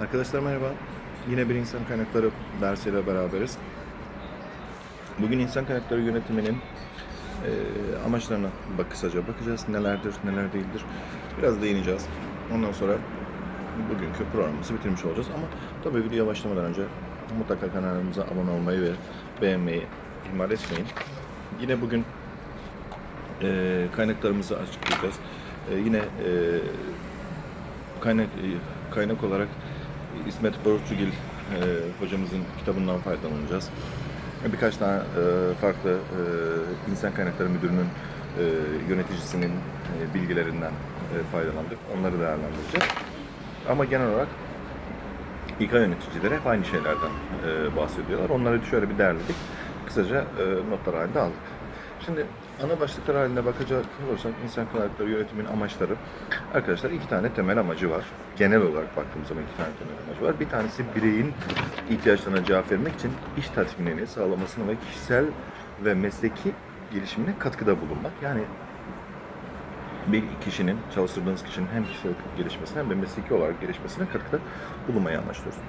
Arkadaşlar merhaba. Yine bir insan kaynakları dersiyle beraberiz. Bugün insan kaynakları yönetiminin e, amaçlarına bak kısaca bakacağız. Nelerdir, neler değildir. Biraz değineceğiz. Ondan sonra bugünkü programımızı bitirmiş olacağız. Ama tabii videoya başlamadan önce mutlaka kanalımıza abone olmayı ve beğenmeyi ihmal etmeyin. Yine bugün e, kaynaklarımızı açıklayacağız. E, yine e, kaynak e, kaynak olarak İsmet Boruçugil e, hocamızın kitabından faydalanacağız. Birkaç tane e, farklı e, insan kaynakları müdürünün e, yöneticisinin e, bilgilerinden e, faydalandık. Onları değerlendireceğiz. Ama genel olarak İK yöneticileri hep aynı şeylerden e, bahsediyorlar. Onları şöyle bir derledik. Kısaca e, notlar halinde aldık. Şimdi ana başlıklar halinde bakacak olursak insan kaynakları yönetimin amaçları. Arkadaşlar iki tane temel amacı var. Genel olarak baktığımız zaman iki tane temel amacı var. Bir tanesi bireyin ihtiyaçlarına cevap vermek için iş tatminini sağlamasına ve kişisel ve mesleki gelişimine katkıda bulunmak. Yani bir kişinin, çalıştırdığınız kişinin hem kişisel gelişmesine hem de mesleki olarak gelişmesine katkıda bulunmayı amaçlıyoruz.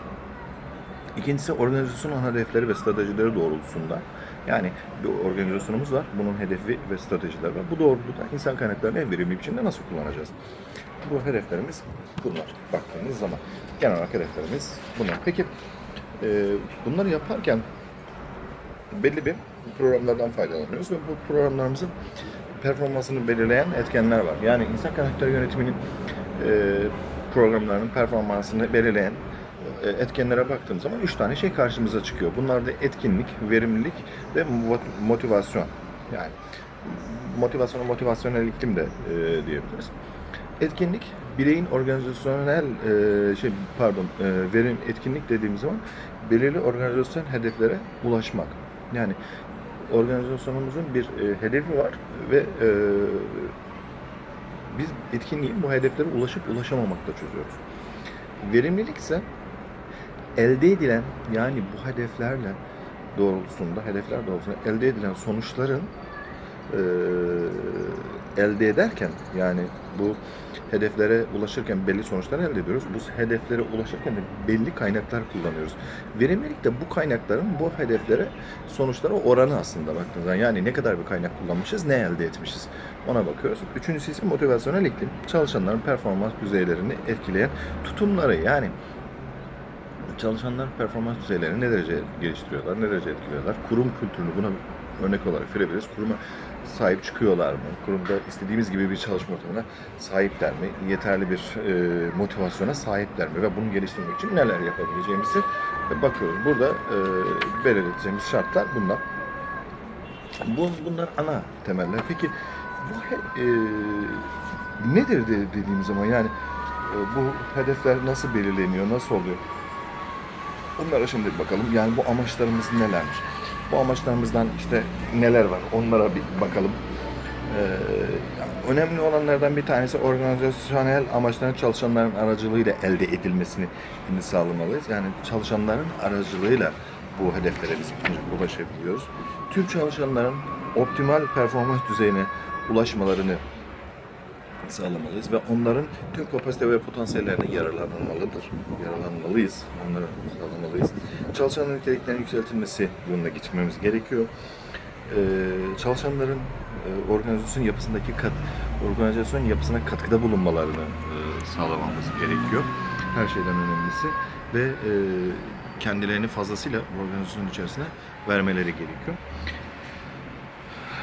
İkincisi organizasyon hedefleri ve stratejileri doğrultusunda yani bir organizasyonumuz var. Bunun hedefi ve stratejileri var. Bu doğrultuda insan kaynaklarını en verimli biçimde nasıl kullanacağız? Bu hedeflerimiz bunlar. Baktığımız zaman genel olarak hedeflerimiz bunlar. Peki e, bunları yaparken belli bir programlardan faydalanıyoruz ve bu programlarımızın performansını belirleyen etkenler var. Yani insan kaynakları yönetiminin e, programlarının performansını belirleyen etkenlere baktığımız zaman üç tane şey karşımıza çıkıyor. Bunlar da etkinlik, verimlilik ve mo- motivasyon. Yani motivasyon, motivasyonel iklim de e, diyebiliriz. Etkinlik bireyin organizasyonel e, şey pardon e, verim etkinlik dediğimiz zaman belirli organizasyon hedeflere ulaşmak. Yani organizasyonumuzun bir e, hedefi var ve e, biz etkinliğin bu hedeflere ulaşıp ulaşamamakta çözüyoruz. Verimlilik ise elde edilen yani bu hedeflerle doğrultusunda, hedefler doğrultusunda elde edilen sonuçların e, elde ederken yani bu hedeflere ulaşırken belli sonuçlar elde ediyoruz. Bu hedeflere ulaşırken de belli kaynaklar kullanıyoruz. Verimlilik de bu kaynakların bu hedeflere sonuçlara oranı aslında baktığınız zaman. Yani ne kadar bir kaynak kullanmışız, ne elde etmişiz ona bakıyoruz. Üçüncüsü ise motivasyonel iklim. Çalışanların performans düzeylerini etkileyen tutumları yani çalışanların performans düzeylerini ne derece geliştiriyorlar, ne derece etkiliyorlar. Kurum kültürünü buna örnek olarak verebiliriz. Kuruma sahip çıkıyorlar mı? Kurumda istediğimiz gibi bir çalışma ortamına sahipler mi? Yeterli bir e, motivasyona sahipler mi? Ve bunu geliştirmek için neler yapabileceğimizi bakıyoruz. Burada e, belirleyeceğimiz şartlar bunlar. Bu, bunlar ana temeller. Peki bu e, nedir de, dediğim zaman yani e, bu hedefler nasıl belirleniyor, nasıl oluyor? Bunlara şimdi bakalım. Yani bu amaçlarımız nelermiş? Bu amaçlarımızdan işte neler var? Onlara bir bakalım. Ee, önemli olanlardan bir tanesi organizasyonel amaçların çalışanların aracılığıyla elde edilmesini sağlamalıyız. Yani çalışanların aracılığıyla bu hedeflere biz ulaşabiliyoruz. Tüm çalışanların optimal performans düzeyine ulaşmalarını sağlamalıyız ve onların tüm kapasite ve potansiyellerine yararlanmalıdır. Yararlanmalıyız. Onları sağlamalıyız. Çalışanların niteliklerinin yükseltilmesi yoluna gitmemiz gerekiyor. Ee, çalışanların e, organizasyon yapısındaki kat, organizasyon yapısına katkıda bulunmalarını e, sağlamamız gerekiyor. Her şeyden önemlisi ve e, kendilerini fazlasıyla organizasyon içerisine vermeleri gerekiyor.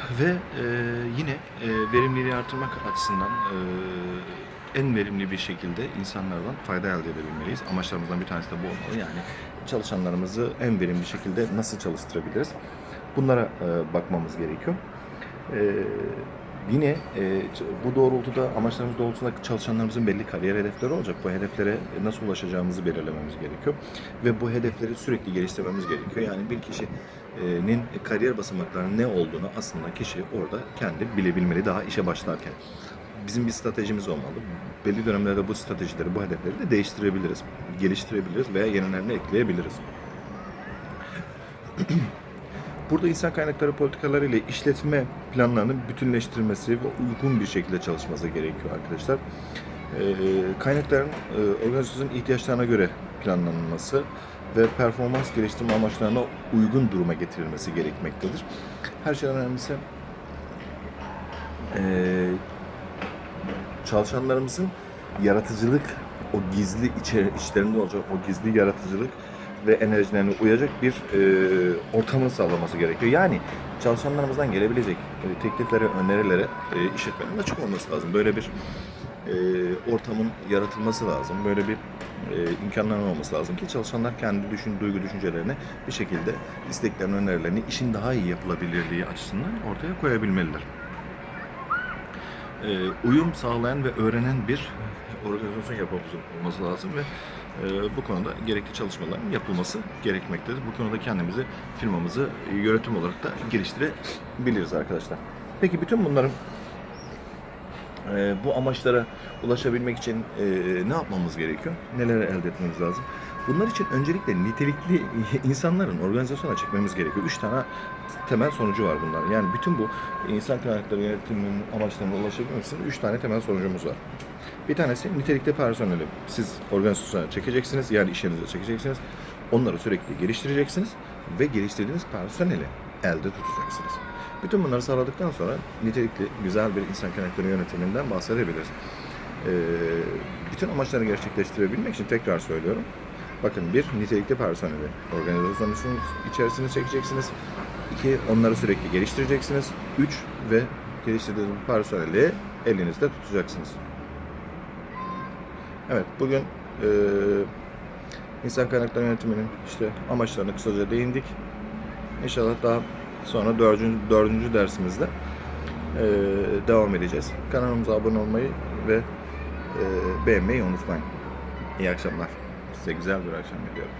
Ve e, yine e, verimliliği artırmak açısından e, en verimli bir şekilde insanlardan fayda elde edebilmeliyiz. Amaçlarımızdan bir tanesi de bu olmalı. Yani çalışanlarımızı en verimli şekilde nasıl çalıştırabiliriz? Bunlara e, bakmamız gerekiyor. E, yine e, bu doğrultuda amaçlarımız doğrultusunda çalışanlarımızın belli kariyer hedefleri olacak. Bu hedeflere nasıl ulaşacağımızı belirlememiz gerekiyor. Ve bu hedefleri sürekli geliştirmemiz gerekiyor. Yani bir kişinin kariyer basamaklarının ne olduğunu aslında kişi orada kendi bilebilmeli daha işe başlarken. Bizim bir stratejimiz olmalı. Belli dönemlerde bu stratejileri, bu hedefleri de değiştirebiliriz, geliştirebiliriz veya yenilerini ekleyebiliriz. Burada insan kaynakları politikaları ile işletme planlarının bütünleştirilmesi ve uygun bir şekilde çalışması gerekiyor arkadaşlar. e, kaynakların e, organizasyonun ihtiyaçlarına göre planlanması ve performans geliştirme amaçlarına uygun duruma getirilmesi gerekmektedir. Her şeyden önemlisi e, çalışanlarımızın yaratıcılık, o gizli içe, içlerinde olacak o gizli yaratıcılık ve enerjilerine uyacak bir e, ortamını sağlaması gerekiyor. Yani çalışanlarımızdan gelebilecek e, tekliflere, önerilere e, işletmenin açık olması lazım. Böyle bir e, ortamın yaratılması lazım. Böyle bir e, imkanların olması lazım ki çalışanlar kendi düşün, duygu düşüncelerini bir şekilde isteklerini, önerilerini işin daha iyi yapılabilirliği açısından ortaya koyabilmeliler. E, uyum sağlayan ve öğrenen bir organizasyon yapmamız olması lazım ve bu konuda gerekli çalışmaların yapılması gerekmektedir. Bu konuda kendimizi, firmamızı e, yönetim olarak da geliştirebiliriz arkadaşlar. Peki bütün bunların e, bu amaçlara ulaşabilmek için e, ne yapmamız gerekiyor? Neler elde etmemiz lazım? Bunlar için öncelikle nitelikli insanların organizasyona çekmemiz gerekiyor. Üç tane temel sonucu var bunlar. Yani bütün bu insan kaynakları yönetiminin amaçlarına ulaşabilmek için üç tane temel sonucumuz var. Bir tanesi nitelikli personeli siz organizasyona çekeceksiniz, yani iş yerinize çekeceksiniz. Onları sürekli geliştireceksiniz ve geliştirdiğiniz personeli elde tutacaksınız. Bütün bunları sağladıktan sonra nitelikli, güzel bir insan kaynakları yönetiminden bahsedebiliriz. Ee, bütün amaçları gerçekleştirebilmek için tekrar söylüyorum. Bakın bir, nitelikli personeli organizasyonun içerisine çekeceksiniz. İki, onları sürekli geliştireceksiniz. Üç ve geliştirdiğiniz personeli elinizde tutacaksınız. Evet, bugün eee insan kaynakları yönetiminin işte amaçlarına kısaca değindik. İnşallah daha sonra dördüncü, dördüncü dersimizde eee, devam edeceğiz. Kanalımıza abone olmayı ve eee, beğenmeyi unutmayın. İyi akşamlar. Size güzel bir akşam diliyorum.